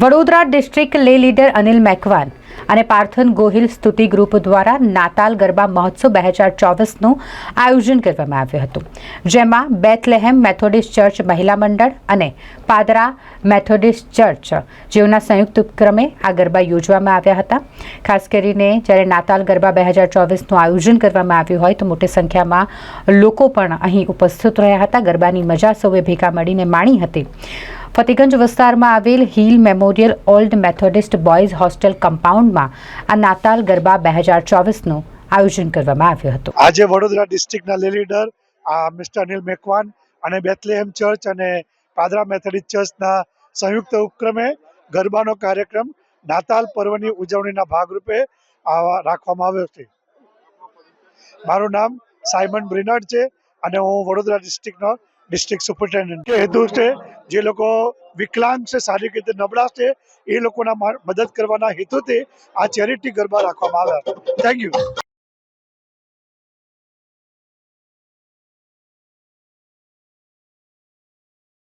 Vadodara district લે leader Anil Macwan અને પાર્થન ગોહિલ સ્તુતિ ગ્રુપ દ્વારા નાતાલ ગરબા મહોત્સવ બે હજાર ચોવીસનું આયોજન કરવામાં આવ્યું હતું, જેમાં બેથલેહેમ મેથોડિસ્ટ ચર્ચ મહિલા મંડળ અને પાદરા મેથોડિસ્ટ ચર્ચ જેઓના સંયુક્ત ઉપક્રમે આ ગરબા યોજવામાં આવ્યા હતા. ખાસ કરીને જ્યારે નાતાલ ગરબા બે હજાર ચોવીસનું આયોજન કરવામાં આવ્યું હોય તો મોટી સંખ્યામાં લોકો પણ અહીં ઉપસ્થિત રહ્યા હતા. ગરબાની મજા સૌએ ભેગા મળીને માણી હતી. ફતેગંજ વિસ્તારમાં આવેલ Hill Memorial Old Methodist Boys Hostel કમ્પાઉન્ડમાં આ નાતાલ ગરબા બે હજાર ચોવીસનું આયોજન કરવામાં આવ્યું હતું. આજે વડોદરા ડિસ્ટ્રિક્ટના લીડર આ મિસ્ટર અનિલ મેકવાન અને બેથલેહેમ ચર્ચ અને પાદરા મેથોડિસ્ટ ચર્ચના સંયુક્ત ઉપક્રમે ગરબાનો કાર્યક્રમ નાતાલ પર્વની ઉજવણીના ભાગરૂપે રાખવામાં આવ્યો છે. મારું નામ સાયમન બ્રિનર્ડ છે અને હું વડોદરા ડિસ્ટ્રિક્ટનો ડિસ્ટ્રિક્ટ સુપરિન્ટેન્ડન્ટ કે હેતુ છે, જે લોકો વિકલાંગ છે શારીરિક રીતે નબળા છે, એ લોકોના મદદ કરવાના હેતુથી આ ચેરિટી ગરબા રાખવામાં આવ્યા. Thank you